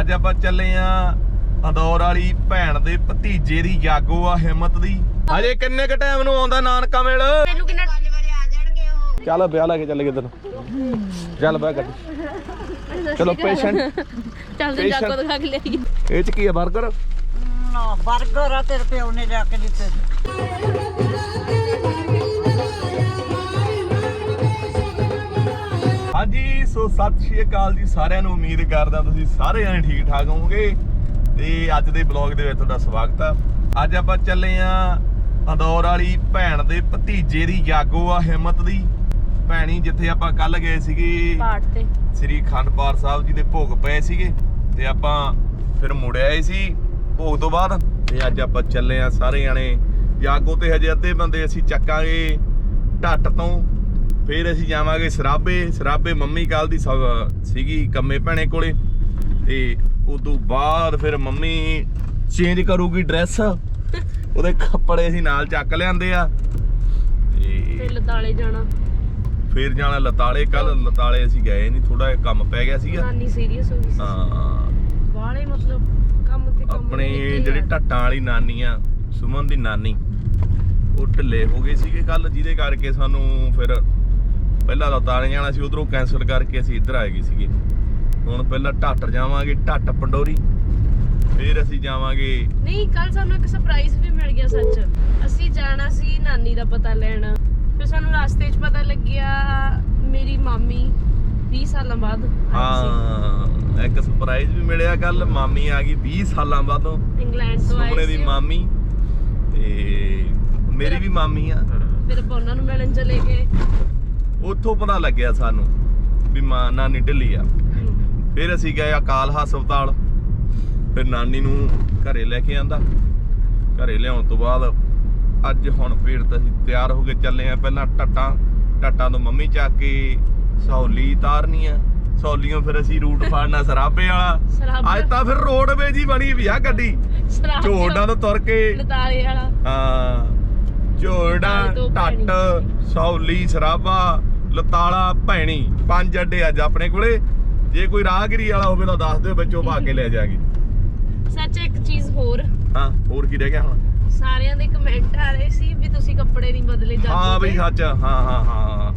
ਅੱਜ ਆਪਾਂ ਚੱਲੇ ਆ ਅੰਦੌਰ ਵਾਲੀ ਭੈਣ ਦੇ ਭਤੀਜੇ ਦੀ ਜਾਗੋ ਆ ਹਿੰਮਤ ਦੀ। ਹਜੇ ਕਿੰਨੇ ਕ ਟਾਈਮ ਨੂੰ ਆਉਂਦਾ ਨਾਨਕਾ ਮੇਲ? ਮੈਨੂੰ ਕਿੰਨਾ ਚੱਲ ਵਿਆਹ ਲੈ ਕੇ ਚੱਲ ਗਏ ਤੈਨੂੰ ਚੱਲ ਬੈ ਗੱਡੀ ਚਲੋ ਪੇਸ਼ੈਂਟ ਚੱਲਦੇ Patient- ਜਾਗੋ ਦਿਖਾ ਕੇ ਲਿਆਈਏ ਇਹ ਚ ਕੀ ਹੈ 버ਗਰ ਨਾ 버ਗਰ ਆ ਤੇਰੇ ਪਿਓ ਨੇ ਲਿਆ ਕੇ ਦਿੱਤੇ ਸੀ। ਹਾਂਜੀ ਸੋ ਸਤਿ ਸ਼੍ਰੀ ਅਕਾਲ ਜੀ ਸਾਰਿਆਂ ਨੂੰ। ਉਮੀਦ ਕਰਦਾ ਤੁਸੀਂ ਸਾਰੇ ਜਣੇ ਠੀਕ ਠਾਕ ਹੋਵੋਗੇ। ਤੇ ਅੱਜ ਦੇ ਬਲੌਗ ਦੇ ਵਿੱਚ ਤੁਹਾਡਾ ਸਵਾਗਤ ਆ। ਅੱਜ ਆਪਾਂ ਚੱਲੇ ਆ ਅੰਦੌਰ ਵਾਲੀ ਭੈਣ ਦੇ ਭਤੀਜੇ ਦੀ ਜਾਗੋ ਆ ਹਿੰਮਤ ਦੀ। ਭੈਣੀ ਜਿੱਥੇ ਆਪਾਂ ਕੱਲ ਗਏ ਸੀਗੇ ਪਾਠ ਤੇ। ਸ੍ਰੀ ਖੰਡਪਾਰ ਸਾਹਿਬ ਜੀ ਦੇ ਭੋਗ ਪਏ ਸੀਗੇ। ਤੇ ਆਪਾਂ ਫਿਰ ਮੁੜ ਆਏ ਸੀ ਭੋਗ ਤੋਂ ਬਾਅਦ। ਤੇ ਅੱਜ ਆਪਾਂ ਚੱਲੇ ਆ ਸਾਰੇ ਜਣੇ। ਜਾਗੋ ਤੇ ਹਜੇ ਅੱਧੇ ਬੰਦੇ ਅਸੀਂ ਚੱਕਾਂਗੇ ਢੱਟ ਤੋਂ। ਫਿਰ ਅਸੀਂ ਜਾਵਾਂਗੇ ਸਰਾਬੇ ਸਰਾਬੇ ਮੰਮੀ ਕੱਲ ਦੀ ਸੀਗੀ ਕੰਮੇ ਭੈਣੇ ਕੋਲੇ। ਤੇ ਉਦੋਂ ਬਾਅਦ ਫਿਰ ਮੰਮੀ ਚੇਂਜ ਕਰੂਗੀ ਡਰੈਸ ਉਹਦੇ ਕੱਪੜੇ ਅਸੀਂ ਨਾਲ ਚੱਕ ਲਿਆਂਦੇ ਆ। ਤੇ ਤੇ ਲਤਾਲੇ ਜਾਣਾ। ਫਿਰ ਜਾਣਾ ਲਤਾਲੇ ਕੱਲ ਲਤਾਲੇ ਅਸੀਂ ਗਏ ਨਹੀਂ ਥੋੜਾ ਜਿਹਾ ਕੰਮ ਪੈ ਗਿਆ ਸੀਗਾ। ਨਾਨੀ ਸੀਰੀਅਸ ਹੋ ਗਈ ਸੀ। ਹਾਂ। ਵਾਲੇ ਮਤਲਬ ਕੰਮ ਤੇ ਕੰਮ ਆਪਣੇ ਜਿਹੜੇ ਢੱਟਾਂ ਵਾਲੀ ਨਾਨੀ ਆ ਸੁਮਨ ਦੀ ਨਾਨੀ ਉਹ ਢਿੱਲੇ ਹੋ ਗਏ ਸੀਗੇ ਕੱਲ ਜਿਹਦੇ ਕਰਕੇ ਸਾਨੂੰ ਫਿਰ ਪਹਿਲਾਂ ਲਤਾਲੇ ਜਾਣਾ ਸੀ ਉਧਰੋਂ ਕੈਂਸਲ ਕਰਕੇ ਅਸੀਂ ਇੱਧਰ ਆਏ ਗਏ ਸੀਗੇ। ਹੁਣ ਪਹਿਲਾਂ ਢੱਟ ਜਾਵਾਂਗੇ ਢੱਟ ਪੰਡੋਰੀ ਫਿਰ ਅਸੀਂ ਜਾਵਾਂਗੇ। ਨਹੀਂ ਕੱਲ ਸਾਨੂੰ ਇੱਕ ਸਰਪ੍ਰਾਈਜ਼ ਵੀ ਮਿਲ ਗਿਆ ਸੱਚ। ਅਸੀਂ ਜਾਣਾ ਸੀ ਨਾਨੀ ਦਾ ਪਤਾ ਲੈਣ। ਫਿਰ ਸਾਨੂੰ ਰਸਤੇ 'ਚ ਪਤਾ ਲੱਗਿਆ ਮੇਰੀ ਮਾਮੀ 20 ਸਾਲਾਂ ਬਾਅਦ ਆਈ ਹਾਂ ਇੱਕ ਸਰਪ੍ਰਾਈਜ਼ ਵੀ ਮਿਲਿਆ ਕੱਲ ਮਾਮੀ ਆ ਗਈ 20 ਸਾਲਾਂ ਬਾਅਦੋਂ ਇੰਗਲੈਂਡ ਤੋਂ ਆਏ ਸੁਮਨੇ ਦੀ। ਮਾਮੀ। ਤੇ ਮੇਰੀ ਵੀ ਮਾਮੀ ਆ। ਫਿਰ ਆਪਾਂ ਉਹਨਾਂ ਨੂੰ ਮਿਲਣ ਚਲੇ ਗਏ। ਉੱਥੋਂ ਪਤਾ ਲੱਗਿਆ ਸਾਨੂੰ ਵੀ ਮਾਂ ਨਾਨੀ ਢਿੱਲੀ ਆ। ਫਿਰ ਅਸੀਂ ਗਏ ਅਕਾਲ ਹਸਪਤਾਲ। ਫਿਰ ਨਾਨੀ ਨੂੰ ਘਰੇ ਲੈ ਕੇ ਆਂਦਾ। ਘਰੇ ਲਿਆਉਣ ਤੋਂ ਬਾਅਦ ਅੱਜ ਹੁਣ ਫਿਰ ਤਾਂ ਅਸੀਂ ਤਿਆਰ ਹੋ ਕੇ ਚੱਲੇ ਆ। ਪਹਿਲਾਂ ਟੱਟਾਂ ਟੱਟਾਂ ਤੋਂ ਮੰਮੀ ਚੱਕ ਕੇ ਸਹੌਲੀ ਤਾਰਨੀ ਆ ਸਹੌਲੀਆਂ ਫਿਰ ਅਸੀਂ ਰੂਟ ਫੜਨਾ ਸਰਾਬੇ ਵਾਲਾ। ਅੱਜ ਤਾਂ ਫਿਰ ਰੋਡਵੇ ਜੀ ਬਣੀ ਵੀ ਆ ਗੱਡੀ। ਝੋੜਾਂ ਤੋਂ ਤੁਰ ਕੇ। ਲਤਾਲੇ ਵਾਲਾ। ਹਾਂ। ਝੋੜਾ ਟੱਟ ਸੌਲੀ ਸਰਾਬਾ। ਲਤਾਲਾ ਭੈਣੀ ਪੰਜ ਅੱਡੇ ਅੱਜ ਆਪਣੇ ਕੋਲੇ। ਜੇ ਕੋਈ ਰਾਹਗੀਰੀ ਵਾਲਾ ਹੋਵੇ ਤਾਂ ਦੱਸ ਦਿਓ ਵਿੱਚੋਂ ਪਾ ਕੇ ਲੈ ਜਾਗੇ ਸੱਚ ਇੱਕ ਚੀਜ਼ ਹੋਰ। ਹਾਂ ਹੋਰ ਕੀ ਰਹਿ ਗਿਆ ਹੁਣ? ਸਾਰਿਆਂ ਦੇ ਕਮੈਂਟ ਆ ਰਹੇ ਸੀ ਵੀ ਤੁਸੀਂ ਕੱਪੜੇ ਨਹੀਂ ਬਦਲੇ ਜਾਂਦੇ ਹਾਂ ਬਈ ਸੱਚ ਹਾਂ ਹਾਂ ਹਾਂ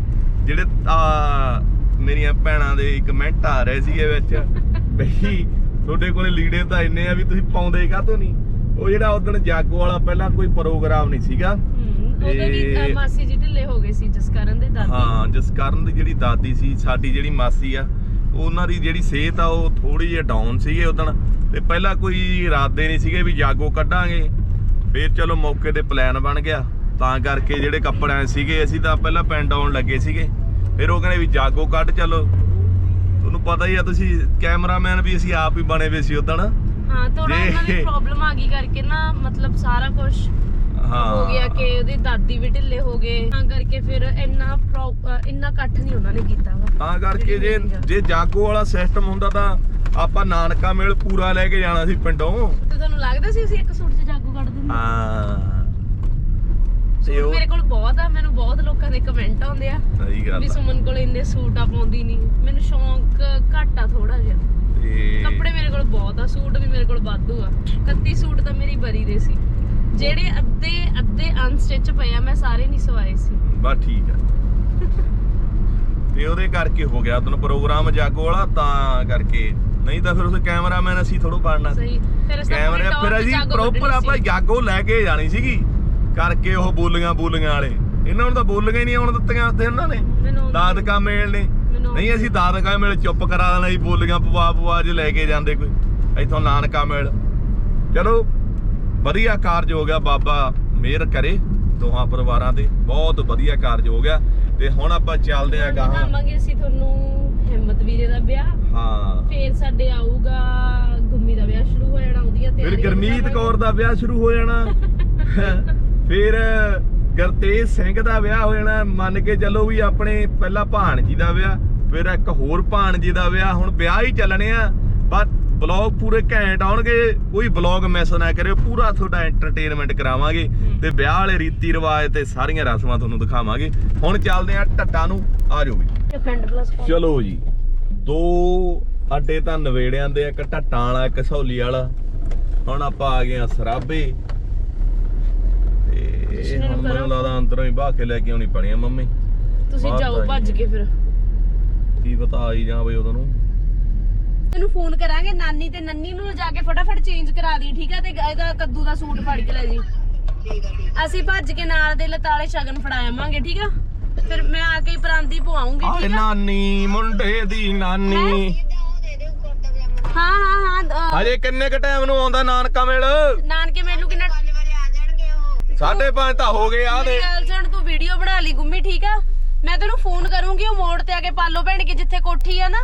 ਜਿਹੜੇ ਆ ਮੇਰੀਆਂ ਭੈਣਾਂ ਦੇ ਕਮੈਂਟ ਆ ਰਹੇ ਸੀਗੇ ਵਿੱਚ। ਬਈ ਤੁਹਾਡੇ ਕੋਲੇ ਲੀੜੇ ਤਾਂ ਇੰਨੇ ਆ ਵੀ ਤੁਸੀਂ ਪਾਉਂਦੇ ਕਾਹਤੋਂ ਨਹੀਂ? ਉਹ ਜਿਹੜਾ ਉਦੋਂ ਜਾਗੋ ਵਾਲਾ ਪਹਿਲਾਂ ਕੋਈ ਪ੍ਰੋਗਰਾਮ ਨਹੀਂ ਸੀਗਾ। ਉਹਦੇ ਵੀ ਅ, ਮਾਸੀ ਜੀ ਢਿੱਲੇ ਹੋ ਗਏ ਸੀ ਜਿਸ ਕਾਰਨ ਦੇ ਦਾਦੀ। ਹਾਂ ਜਿਸ ਕਾਰਨ ਦੀ ਜਿਹੜੀ ਦਾਦੀ ਸੀ ਸਾਡੀ ਜਿਹੜੀ ਮਾਸੀ ਆ ਉਹਨਾਂ ਦੀ ਜਿਹੜੀ ਸਿਹਤ ਆ ਉਹ ਥੋੜੀ ਜਿਹੀ ਡਾਊਨ ਸੀਗੇ ਉਦੋਂ। ਤੇ ਪਹਿਲਾਂ ਕੋਈ ਇਰਾਦੇ ਨਹੀਂ ਸੀਗੇ ਵੀ ਜਾਗੋ ਕੱਢਾਂਗੇ। ਫਿਰ ਚਲੋ ਮੌਕੇ ਤੇ ਪਲਾਨ ਬਣ ਗਿਆ। ਤਾਂ ਕਰਕੇ ਜਿਹੜੇ ਕੱਪੜਿਆਂ ਸੀਗੇ ਅਸੀਂ ਤਾਂ ਪਹਿਲਾਂ ਪਿੰਡ ਆਉਣ ਲੱਗੇ ਸੀਗੇ। ਫਿਰ ਉਹ ਕਹਿੰਦੇ ਵੀ ਜਾਗੋ ਕੱਢ ਚਲੋ। ਤੁਹਾਨੂੰ ਪਤਾ ਹੀ ਆ ਤੁਸੀਂ ਕੈਮਰਾਮੈਨ ਵੀ ਅਸੀਂ ਆਪ ਹੀ ਬਣੇ ਵੇ ਸੀ ਉਦੋਂ। ਹਾਂ ਥੋੜਾ ਉਹਨਾਂ ਦੀ ਪ੍ਰੋਬਲਮ ਆ ਗਈ ਕਰਕੇ ਨਾ ਮਤਲਬ ਸਾਰਾ ਕੁਝ ਹਾਂ। ਗਿਆ ਕਿ ਉਹਦੀ ਦਾਦੀ ਵੀ ਢਿੱਲੇ ਹੋ ਗਏ। ਤਾਂ ਕਰਕੇ ਫਿਰ ਇੰਨਾ ਪ੍ਰੋ- ਇੰਨਾ ਇਕੱਠ ਨਹੀਂ ਉਹਨਾਂ ਨੇ ਕੀਤਾ ਵਾ। ਤਾਂ ਕਰਕੇ ਜੇ ਜੇ ਜਾਗੋ ਵਾਲਾ ਸਿਸਟਮ ਹੁੰਦਾ ਤਾਂ ਆਪਾਂ ਨਾਨਕਾ ਮੇਲ ਪੂਰਾ ਲੈ ਕੇ ਜਾਣਾ ਸੀ ਪਿੰਡੋਂ। ਤੇ ਤੁਹਾਨੂੰ ਲੱਗਦਾ ਸੀ ਅਸੀਂ ਇੱਕ ਸੂਟ 'ਚ ਜਾਗੋ ਕੱਢ ਦਿੰਦੇ? ਹਾਂ। ਤੇ ਸੂਟ ਉਹ ਮੇਰੇ ਕੋਲ ਬਹੁਤ ਆ ਮੈਨੂੰ ਬਹੁਤ ਲੋਕਾਂ ਦੇ ਕਮੈਂਟ ਆਉਂਦੇ ਆ ਸਹੀ ਗੱਲ ਵੀ ਆ। ਸੁਮਨ ਕੋਲ ਇੰਨੇ ਸੂਟ ਆ ਪਾਉਂਦੀ ਨਹੀਂ। ਮੈਨੂੰ ਸ਼ੌਂਕ ਘੱਟ ਆ ਥੋੜਾ ਜਿਹਾ। ਤੇ ਕੱਪੜੇ ਮੇਰੇ ਕੋਲ ਬਹੁਤ ਆ ਸੂਟ ਵੀ ਮੇਰੇ ਕੋਲ ਵਾਧੂ ਆ। 31 ਸੂਟ ਤਾਂ ਮੇਰੀ ਬਰੀ ਦੇ ਸੀ। ਜਿਹੜੇ ਅੱਧੇ ਅੱਧੇ ਅਨਸਟਿਚ ਪਏ ਆ ਮੈਂ ਸਾਰੇ ਨਹੀਂ ਸਵਾਏ ਸੀ। ਬਸ ਠੀਕ ਆ। ਤੇ ਉਹਦੇ ਕਰਕੇ ਹੋ ਗਿਆ ਤੁਹਾਨੂੰ ਪ੍ਰੋਗਰਾਮ ਜਾਗੋ ਵਾਲਾ ਤਾਂ ਕਰਕੇ। ਨਹੀਂ ਤਾਂ ਫਿਰ ਉਸ ਕੈਮਰਾਮੈਨ ਅਸੀਂ ਥੋੜੋ ਬਣਨਾ ਸਹੀ। ਫਿਰ ਕੈਮਰੇ ਫਿਰ ਅਸੀਂ ਪ੍ਰੋਪਰ ਆਪਾਂ। ਜਾਗੋ ਲੈ ਕੇ ਜਾਣੀ ਸੀਗੀ। ਕਰਕੇ ਉਹ ਬੋਲੀਆਂ ਬੋਲੀਆਂ ਵਾਲੇ। ਇਹਨਾਂ ਨੂੰ ਤਾਂ ਬੋਲੀਆਂ ਹੀ ਨਹੀਂ ਆਉਣ ਦਿੱਤੀਆਂ ਉੱਥੇ ਉਹਨਾਂ ਨੇ। ਦਾਦਕਾ ਮੇਲ ਨੇ। ਨਹੀਂ ਅਸੀਂ ਦਾਦਕਾ ਮੇਲ ਚੁੱਪ ਕਰਾ ਦੇਣਾ ਸੀ ਬੋਲੀਆਂ ਪਵਾ ਪਵਾ ਜੇ ਲੈ ਕੇ ਜਾਂਦੇ ਕੋਈ। ਇੱਥੋਂ ਨਾਨਕਾ ਮੇਲ। ਚਲੋ ਵਧੀਆ ਕਾਰਜ ਹੋ ਗਿਆ ਬਾਬਾ ਮਿਹਰ ਕਰੇ ਦੋਹਾਂ ਪਰਿਵਾਰਾਂ ਤੇ ਬਹੁਤ ਵਧੀਆ ਕਾਰਜ ਹੋ ਗਿਆ ਤੇ ਹੁਣ ਆਪਾਂ ਚੱਲਦੇ ਆਂ ਗਾਹਾਂ। ਦਿਖਾਵਾਂਗੇ ਅਸੀਂ ਤੁਹਾਨੂੰ ਹਿੰਮਤ ਵੀਰੇ ਦਾ ਵਿਆਹ। ਹਾਂ। ਫੇਰ ਸਾਡੇ ਆਊਗਾ ਗੁੰਮੀ ਦਾ ਵਿਆਹ ਸ਼ੁਰੂ ਹੋ ਜਾਣਾ ਉਹਦੀਆਂ ਫਿਰ ਤਿਆਰੀਆਂ ਗਰਮੀਤ। ਕੌਰ ਦਾ ਵਿਆਹ ਸ਼ੁਰੂ ਹੋ ਜਾਣਾ। ਫਿਰ ਗਰਤੇਜ ਸਿੰਘ ਦਾ ਵਿਆਹ ਹੋ ਜਾਣਾ। ਮੰਨ ਕੇ ਚੱਲੋ ਵੀ ਆਪਣੇ ਪਹਿਲਾ ਭਾਣਜੀ ਦਾ ਵਿਆਹ ਫਿਰ ਇੱਕ ਹੋਰ ਭਾਣਜੀ ਦਾ ਵਿਆਹ। ਹੁਣ ਵਿਆਹ ਹੀ ਚੱਲਣੇ ਆ। ਪਰ ਬਲੌਗ ਪੂਰੇ ਘੈਂਟ ਆਉਣਗੇ ਕੋਈ ਬਲੌਗ ਮਿਸ ਨਾ ਕਰਿਓ ਪੂਰਾ ਤੁਹਾਡਾ ਐਂਟਰਟੇਨਮੈਂਟ ਕਰਾਵਾਂਗੇ ਤੇ ਵਿਆਹ ਵਾਲੇ ਰੀਤੀ ਰਿਵਾਜ ਤੇ ਸਾਰੀਆਂ ਰਸਮਾਂ ਤੁਹਾਨੂੰ ਦਿਖਾਵਾਂਗੇ। ਹੁਣ ਚੱਲਦੇ ਆ ਟੱਟਾ ਨੂੰ ਆ ਜਾਓ ਵੀ। ਫਰੈਂਡ ਪਲੱਸ ਚਲੋ ਜੀ ਦੋ ਅੱਡੇ ਤਾਂ ਨਵੇੜਿਆਂ ਦੇ ਇੱਕ ਢੱਟਾਂ ਵਾਲਾ ਇੱਕ ਸਹੌਲੀ ਵਾਲਾ। ਹੁਣ ਆਪਾਂ ਆ ਗਏ ਆ ਸਰਾਬੇ। ਤੇ ਹੁਣ ਮੈਨੂੰ। ਲੱਗਦਾ ਅੰਦਰੋਂ ਹੀ ਬਾਹ ਕੇ ਲੈ ਕੇ ਆਉਣੀ ਪੈਣੀ ਆ ਮੰਮੀ। ਤੁਸੀਂ ਜਾਓ ਭੱਜ। ਕੇ ਫਿਰ। ਕੀ ਪਤਾ ਆਈ ਜਾਂ ਬਈ ਉਦੋਂ ਨੂੰ। ਤੈਨੂੰ ਫੋਨ ਕਰਾਂਗੇ ਨਾਨੀ ਤੇ ਨੰਨੀ ਨੂੰ ਜਾ ਕੇ ਫਟਾਫਟ ਚੇਂਜ ਕਰਾ ਦੀ ਠੀਕ ਆ? ਤੇ ਇਹਦਾ ਕੱਦੂ ਦਾ ਸੂਟ ਫੜ ਕੇ ਲੈ ਜੀ। ਅਸੀਂ ਭੱਜ ਕੇ ਨਾਲ ਦੇ ਲਤਾਲੇ ਸ਼ਗਨ ਫੜਾਵਾਂਗੇ ਠੀਕ ਆ? ਫਿਰ ਮੈਂ ਆ ਕੇ ਹੀ ਪਰਾਂਦੀ ਪਵਾਉਂਗੀ ਆਏ ਠੀਕ ਆ? ਨਾਨੀ ਮੁੰਡੇ ਦੀ ਨਾਨੀ। ਹਾਂ? ਹਾਂ ਹਾਂ ਹਜੇ ਕਿੰਨੇ ਕ ਟਾਈਮ ਨੂੰ ਆਉਂਦਾ ਨਾਨਕਾ ਮੇਲ? ਨਾਨਕੇ ਮੈਨੂੰ ਕਿੰਨਾ ਸਾਢੇ ਪੰਜ ਤਾਂ ਹੋ ਗਏ ਆ ਦੇ। ਸੁਣ ਤੂੰ ਵੀਡੀਓ ਬਣਾ ਲਈ ਗੁੰਮੀ ਠੀਕ ਆ? ਮੈਂ ਤੈਨੂੰ ਫੋਨ ਕਰੂੰਗੀ ਉਹ ਮੋੜ ਤੇ ਆ ਕੇ ਪਾਲੋ ਭੈਣ ਕੇ ਜਿੱਥੇ ਕੋਠੀ ਆ ਨਾ।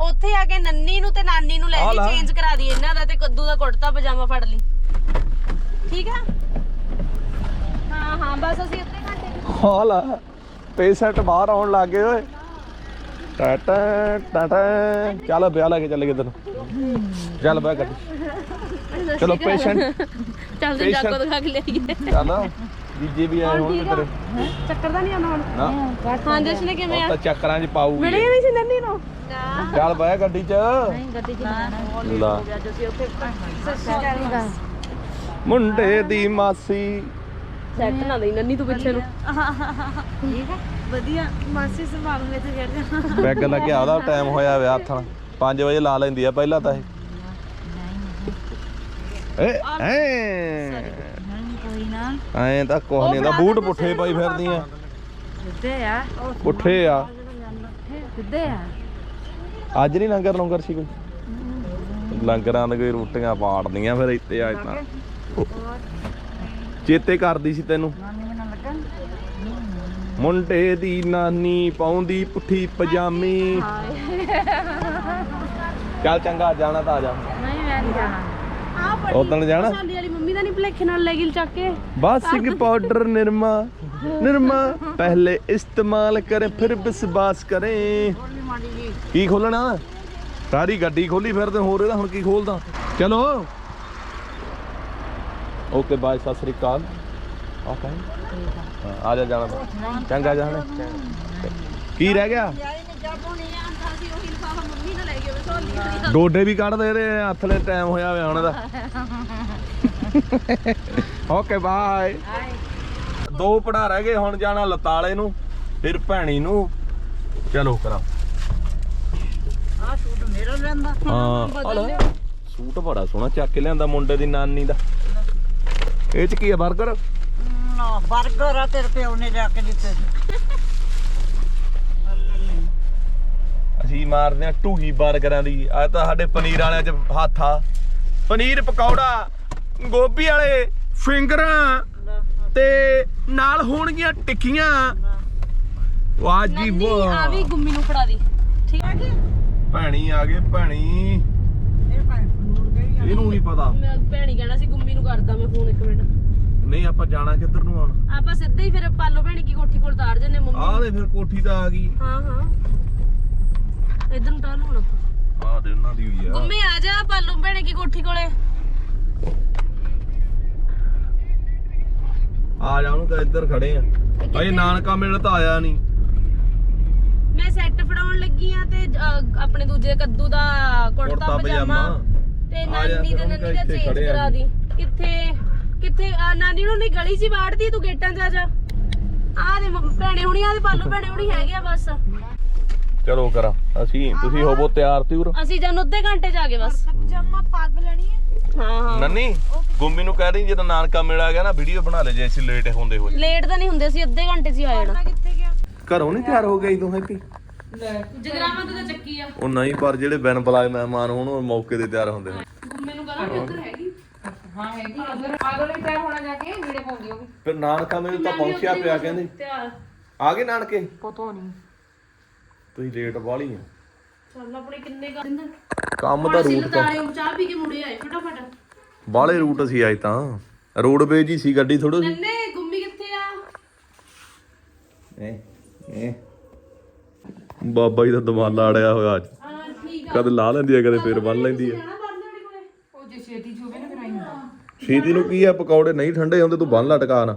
ਉੱਥੇ ਆ ਕੇ ਨੰਨੀ ਨੂੰ ਤੇ ਨਾਨੀ ਨੂੰ ਲੈ ਜੀ ਲੈ। ਚੇਂਜ ਕਰਾ ਦੀ ਇਹਨਾਂ ਦਾ ਤੇ ਕੱਦੂ ਦਾ ਕੁੜਤਾ ਪਜਾਮਾ ਫੜ ਲਈ। ਠੀਕ ਆ? ਹਾਂ ਹਾਂ ਬਸ ਅਸੀਂ ਅੱਧੇ ਘੰਟੇ ਹਾਲ ਆ ਪੇਸ਼ੈਂਟ ਬਾਹਰ ਆਉਣ ਲੱਗ ਗਏ ਓਏ। ਟਾਟਾ ਟਾਟਾ ਚੱਲ ਵਿਆਹ ਲੈ ਕੇ ਚੱਲ ਗਏ ਤੈਨੂੰ। ਚੱਲ ਬੈ ਗੱਡੀ। ਚਲੋ patient- ਚੱਲ ਤੇ patient- ਜਾਕੋ ਦਿਖਾ ਕੇ ਲਿਆਈਏ ਚੱਲ। ਜੀਜੇ ਵੀ ਆਏ ਹੋਣਗੇ ਤੇਰੇ। ਚੱਕਰ ਦਾ ਨਹੀਂ ਆਉਣਾ ਹੁਣ? ਨਾ। ਹਾਂ ਜਸ਼ਨ ਕਿਵੇਂ ਉਹ ਆ ਤਾਂ ਚੱਕਰਾਂ 'ਚ ਪਾਊਗੀ। ਮਿਲੇ ਨਹੀਂ ਸੀ ਨੰਨੀ ਨੂੰ? ਚੱਲ ਬੈ ਗੱਡੀ 'ਚ। ਗੱਡੀ ਚ ਲਾ। ਉੱਥੇ ਸੱਸੀ ਮੁੰਡੇ ਦੀ ਮਾਸੀ। ਸੈੱਟ ਨਾ ਦੇਈ ਨੰਨੀ ਤੂੰ ਪਿੱਛੇ ਨੂੰ। ਵਧੀਆ। ਮਾਸੀ ਸੰਭਾਲ ਮੇ ਤੇ ਖੜ ਜਾ ਬੈਗ ਲੱਗਿਆ ਉਹਦਾ ਟਾਈਮ ਹੋਇਆ ਵਿਆਹ ਹੱਥਣ 5 ਵਜੇ ਲਾ ਲੈਂਦੀ ਆ ਪਹਿਲਾਂ ਤਾਂ ਇਹ। ਏ ਐ ਕੋਈ ਨਾ। ਐਂ ਤਾਂ ਕੁਛ ਨਹੀਂ ਹੁੰਦਾ ਬੂਟ ਪੁੱਠੇ ਪਾਈ ਫਿਰਦੀਆਂ ਸਿੱਧੇ ਆ। ਪੁੱਠੇ ਆ। ਸਿੱਧੇ ਆ। ਅੱਜ ਨਹੀਂ ਲੰਗਰ ਲੰਗਰ ਸੀ ਕੋਈ? ਲੰਗਰਾਂ ਦੇ ਕੋਈ ਰੋਟੀਆਂ ਪਾੜਦੀਆਂ ਫਿਰ ਇੱਥੇ ਅੱਜ ਤਾਂ ਚੇਤੇ ਕਰਦੀ ਸੀ ਤੈਨੂੰ। ਮੁੰਡੇ ਦੀ ਨਾਨੀ ਪਾਉਂਦੀ ਪੁੱਠੀ ਪਜਾਮੀ। ਚੱਲ ਚੰਗਾ ਜਾਣਾ ਤਾਂ ਆ ਜਾ। ਨਹੀਂ ਮੈਂ ਨਹੀਂ ਜਾਣਾ। ਆ ਉਦਣ ਜਾਣਾ? ਸਾਡੀ ਵਾਲੀ ਮੰਮੀ ਦਾ ਨਹੀਂ ਭਲੇਖੇ ਨਾਲ ਲੈ ਗਈ ਚੱਕ ਕੇ। ਬਾਸਿਕ ਪਾਊਡਰ ਨਿਰਮਾ ਨਿਰਮਾ ਪਹਿਲੇ ਇਸਤੇਮਾਲ ਕਰੇ ਫਿਰ ਵਿਸ਼ਵਾਸ ਕਰੇ। ਕੀ ਖੋਲਣਾ? ਸਾਰੀ ਗੱਡੀ ਖੋਲੀ ਫਿਰ ਤੇ ਹੋਰ ਇਹਦਾ ਹੁਣ ਕੀ ਖੋਲਦਾ? ਚਲੋ। ਓਕੇ ਬਾਏ ਸਤਿ ਸ੍ਰੀ ਅਕਾਲ। ਹਾਂ, ਆ ਜਾ ਜਾਣਾ। ਚੰਗਾ ਜਾਣਾ। ਕੀ ਰਹਿ ਗਿਆ? ਅਸੀਂ ਉਹੀ ਲਿਫਾਫਾ ਮੰਮੀ ਨਾਲ ਲੈ ਗਏ ਵੇ ਸੋਲੀ ਡੋਡੇ ਵੀ ਕੱਢ ਦੇ ਰਹੇ ਹੱਥ ਲੈ ਟਾਈਮ ਹੋਇਆ ਵੇ ਹੁਣ ਦਾ। ਓਕੇ ਬਾਏ ਦੋ ਪੜਾ ਰਹਿ ਗਏ ਹੁਣ ਜਾਣਾ ਲਤਾਲੇ ਨੂੰ ਫਿਰ ਭੈਣੀ ਨੂੰ। ਚਲੋ ਕਰਾਂ। ਆ ਸੂਟ ਮੇਰਾ ਲੈਂਦਾ ਹਾਂ। ਸੂਟ ਬੜਾ ਸੋਹਣਾ ਚੱਕ ਕੇ ਲਿਆਂਦਾ ਮੁੰਡੇ ਦੀ ਨਾਨੀ ਦਾ। ਇਹ ਚ ਕੀ ਆ 버ਗਰ ਨਾ 버ਗਰ ਆ ਤੇਰੇ ਪਿਓ ਨੇ ਲਿਆ ਕੇ ਦਿੱਤੇ ਸੀ। ਅਸੀਂ ਮਾਰਦੇ ਆ ਢੂਹੀ 버ਗਰਾਂ ਦੀ। ਆ ਤਾਂ ਸਾਡੇ ਪਨੀਰ ਵਾਲਿਆਂ ਚ ਹੱਥ ਆ। ਪਨੀਰ ਪਕੌੜਾ ਗੋਭੀ ਵਾਲੇ ਫਿੰਗਰਾਂ ਤੇ ਨਾਲ ਹੋਣਗੀਆਂ ਟਿੱਕੀਆਂ। ਵਾਹ ਜੀ ਨੰਨੀ ਆ ਵਾਹ ਵੀ ਗੁੰਮੀ ਨੂੰ ਫੜਾ ਦੀ। ਠੀਕ ਹੈ ਭੈਣੀ ਆ ਗਏ ਭੈਣੀ। ਇਹਨੂੰ ਨਹੀਂ ਪਤਾ। ਮੈਂ ਭੈਣੀ ਕਹਿਣਾ ਸੀ ਗੁੰਮੀ ਨੂੰ ਕਰਦਾ ਮੈਂ ਫੋਨ ਇੱਕ ਮਿੰਟ। ਨਹੀਂ ਆਪਾਂ ਜਾਣਾ ਕਿੱਧਰ ਨੂੰ ਹੁਣ? ਆਪਾਂ ਸਿੱਧੇ ਹੀ ਫਿਰ ਪਾਲੋ ਭੈਣੀ ਕੀ ਕੋਠੀ ਕੋਲ ਤਾਰ ਜੰਨੇ ਮੰਮੀ। ਆਹ ਦੇ ਫਿਰ ਕੋਠੀ ਤਾਂ ਆ ਗਈ। ਹਾਂ ਹਾਂ। ਇਧਰ ਨੂੰ ਟਰਨ ਹੁਣ ਆਪਾਂ। ਆਹ ਦੇ ਉਹਨਾਂ ਦੀ ਹੋਈ ਆ। ਗੁੰਮੀ ਆ ਜਾ ਪਾਲੋ ਭੈਣੇ ਕੀ ਕੋਠੀ ਕੋਲੇ। ਆ ਜਾ ਉਹਨੂੰ ਤਾਂ ਇੱਧਰ ਖੜੇ ਆ। ਅਜੇ ਨਾਨਕਾ ਮੇਲ ਤਾਂ ਆਇਆ ਨਹੀਂ। ਮੈਂ ਸੈੱਟ ਫੜਾਉਣ ਲੱਗੀ ਆ ਤੇ ਅਹ, ਆਪਣੇ ਦੂਜੇ ਕੱਦੂ ਦਾ ਕੁੜਤਾ ਕੁੜਤਾ ਪਜਾਮਾ ਪਜਾਮਾ। ਤੇ ਆ ਜਾ ਨਾਨੀ ਫਿਰ ਤੇ ਹੁਣ ਨੰਨੀ ਦਾ ਇੱਥੇ ਚੇਂਜ ਖੜੇ ਆ ਕਰਾ ਦੀ। ਕਿੱਥੇ ਕਿੱਥੇ ਆ, ਨਾਨੀ ਨੂੰ ਨਹੀਂ ਗਲੀ 'ਚ ਹੀ ਬਾੜਦੀ ਤੂੰ ਗੇਟਾਂ 'ਚ ਆ ਜਾ। ਆ ਦੇ ਮੰਮ- ਭੈਣੇ ਹੁਣੀ ਆ ਦੇ ਪਾਲੋ ਭੈਣੇ ਹੁਣੀ ਹੈਗੇ ਆ ਬਸ। ਚਲੋ ਕਰਾਂ। ਅਸੀਂ ਤੁਸੀਂ ਹੋਵੋ ਤਿਆਰ ਤਿਉਰ। ਅਸੀਂ ਜਾਨ ਅੱਧੇ ਘੰਟੇ ਚ ਆ ਗਏ ਬਸ। ਪਜਾਮਾ ਪੱਗ ਲੈਣੀ ਹੈ। ਹਾਂ ਹਾਂ। ਨੰਨੀ ਗੁੰਮੀ ਨੂੰ ਕਹਿ ਰਹੀ ਜਦੋਂ ਨਾਨਕਾ ਮੇਲ ਆ ਗਿਆ ਨਾ ਵੀਡੀਓ ਬਣਾ ਲੈ ਜੇ ਅਸੀਂ ਲੇਟ ਹੁੰਦੇ ਹੋਏ। ਲੇਟ ਤਾਂ ਨਹੀਂ ਹੁੰਦੇ ਸੀ ਅੱਧੇ ਘੰਟੇ 'ਚ ਹੀ ਆ ਜਾਣਾ। ਕਿੱਥੇ ਗਿਆ? ਘਰੋਂ ਨਹੀਂ ਤਿਆਰ ਹੋ ਗਈ ਤੂੰ ਹੈਪੀ? ਜਗਰਾਵਾਂ ਤੋਂ ਤਾਂ ਚੱਕੀ ਆ। ਉਹ ਨਹੀਂ ਪਰ ਜਿਹੜੇ ਬਿਨ ਬੁਲਾਏ ਮਹਿਮਾਨ ਹੋਣ ਉਹ ਮੌਕੇ ਤੇ ਤਿਆਰ ਹੁੰਦੇ ਨੇ ਗੁੰਮੇ ਨੂੰ ਕਰਾਂਗੇ ਉੱਧਰ ਹੈਗੀ। ਫਿਰ ਨਾਨਕਾ ਮੇਲ ਤਾਂ ਪਹੁੰਚਿਆ ਪਿਆ ਕਹਿੰਦੇ। ਤਿਆਰ। ਆ ਗਏ ਨਾਨਕੇ? ਪਤਾ ਨਹੀਂ। ਤੁਸੀਂ ਲੇਟ ਵਾਲੀ ਆ। ਚੱਲ ਆਪਣੇ ਕਿੰਨੇ ਦਿੰਦੇ ਕੰਮ ਦਾ ਅਸੀਂ ਰੂਟ ਤਾਂ। ਚਾਹ ਪੀ ਕੇ ਮੁੜੇ ਆਏ ਫਟਾਫਟ। ਬਾਲੇ ਰੂਟ ਸੀ ਅੱਜ ਤਾਂ। ਰੋਡਵੇਜ ਹੀ ਸੀ ਗੱਡੀ ਥੋੜੋ ਸੀ ਨੰਨੇ ਗੁੰਮੀ ਕਿੱਥੇ ਆ? ਏ ਬਾਬਾ ਜੀ ਦਾ ਦਮਾਲਾ ਅੜਿਆ ਹੋਇਆ ਅੱਜ। ਹਾਂ ਠੀਕ ਆ। ਕਦੇ ਲਾ ਲੈਂਦੀ ਆ ਕਦੇ ਫੇਰ ਬੰਨ ਲੈਂਦੀ ਆ। ਜਾਣਾ ਬੰਦ ਵਾਲੀ ਕੋਲੇ ਛੇਤੀ ਨੂੰ ਕੀ ਆ ਪਕੌੜੇ ਨਹੀਂ ਠੰਡੇ ਹੁੰਦੇ ਤੂੰ ਬੰਨ ਲਟਕਾ ਨਾ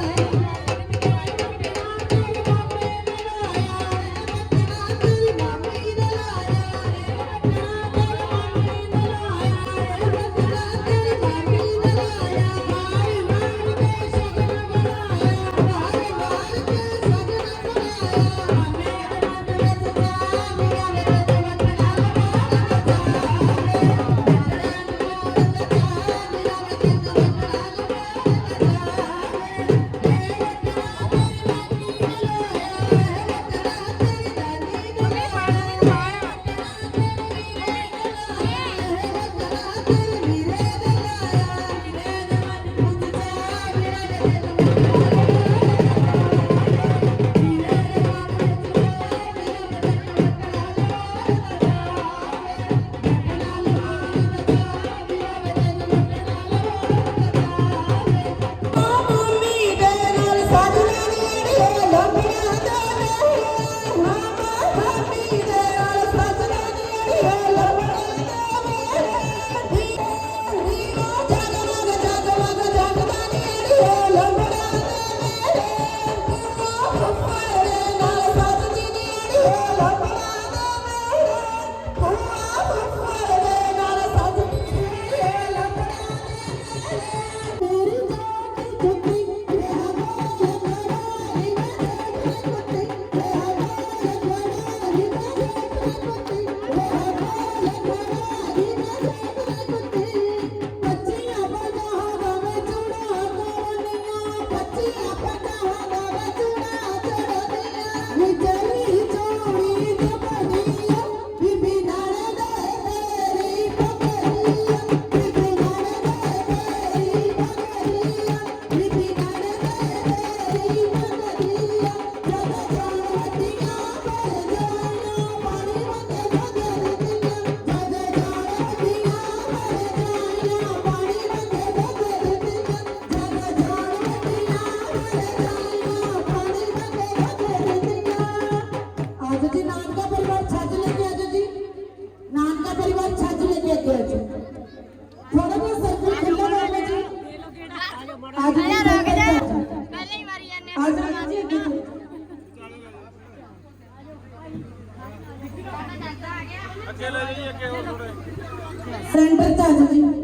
ਅੱਗੇ ਲੈ ਜਾਈਏ ਜੀ।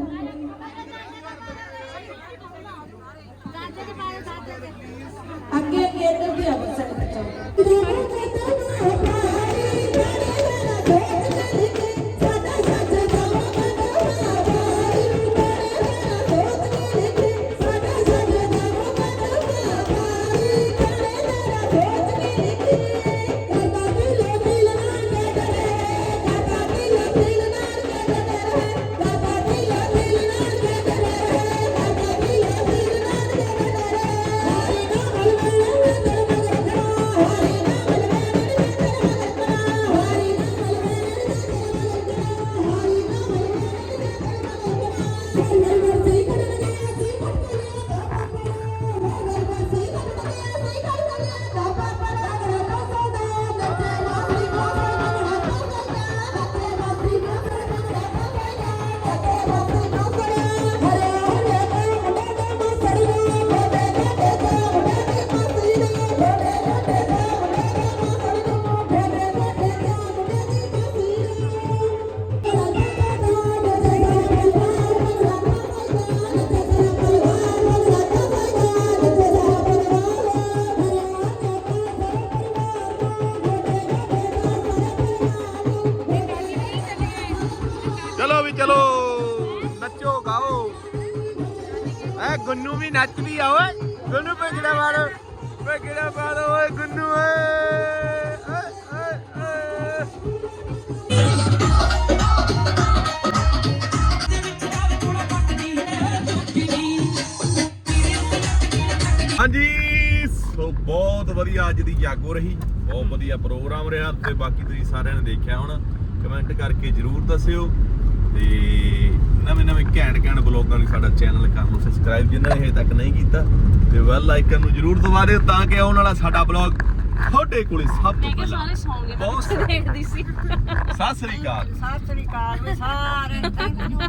ਗੁੰਨੂ ਵੀ ਨੱਚਦੀ ਆ, ਓਏ। ਗੁੰਨੂ ਪੈਗੜਾ ਮਾਰੋ ਪੈਗੜਾ ਮਾਰੋ ਓਏ ਗੁੰਨੂ, ਓਏ। ਹਾਂਜੀ, ਸੋ ਬਹੁਤ ਵਧੀਆ ਅੱਜ ਦੀ ਜਾਗੋ ਰਹੀ। ਬਹੁਤ ਵਧੀਆ ਪ੍ਰੋਗਰਾਮ ਰਿਹਾ। ਤੇ ਬਾਕੀ ਤੁਸੀਂ ਸਾਰਿਆਂ ਨੇ ਦੇਖਿਆ ਹੁਣ। ਕਮੈਂਟ ਕਰਕੇ ਜਰੂਰ ਦੱਸਿਓ। ਤੇ ਨਵੇਂ ਨਵੇਂ ਘੈਂਟ ਘੈਂਟ ਬਲੌਗਾਂ ਲਈ ਸਾਡਾ ਚੈਨਲ ਕਰ ਲਓ ਸਬਸਕ੍ਰਾਈਬ ਜਿਨ੍ਹਾਂ ਨੇ ਹਜੇ ਤੱਕ ਨਹੀਂ ਕੀਤਾ ਤੇ ਬੈਲ ਆਈਕਨ ਨੂੰ ਜਰੂਰ ਦਬਾ ਦਿਓ ਤਾਂ ਕਿ ਆਉਣ ਵਾਲਾ ਸਾਡਾ ਬਲੌਗ ਤੁਹਾਡੇ ਕੋਲੇ ਸਭ ਤੋਂ ਮੈਂ ਪਹਿਲਾਂ ਸਾਰੇ ਮੈਂ ਬਹੁਤ ਦੇਖਦੀ ਸੀ। ਸਤਿ ਸ੍ਰੀ ਅਕਾਲ। ਸਤਿ ਸ੍ਰੀ ਅਕਾਲ ਵੀ ਸਾਰੇ ਥੈਂਕ ਯੂ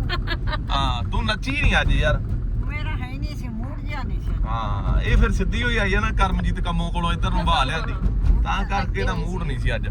ਹਾਂ ਤੂੰ ਨੱਚੀ ਨਹੀਂ ਅੱਜ ਯਾਰ। ਮੇਰਾ ਹੈ ਹੀ ਨਹੀਂ ਸੀ ਮੂਡ ਜਿਹਾ ਨਹੀਂ ਸੀ। ਹਾਂ ਇਹ ਫਿਰ ਸਿੱਧੀ ਹੋਈ ਆਈ ਆ ਨਾ ਕਰਮਜੀਤ ਕੰਮੋਂ ਕੋਲੋਂ ਇੱਧਰ ਨੂੰ ਬਹਾ ਲਿਆਂਦੀ। ਤਾਂ ਕਰਕੇ ਇਹਦਾ ਮੂਡ ਨਹੀਂ ਸੀ ਅੱਜ।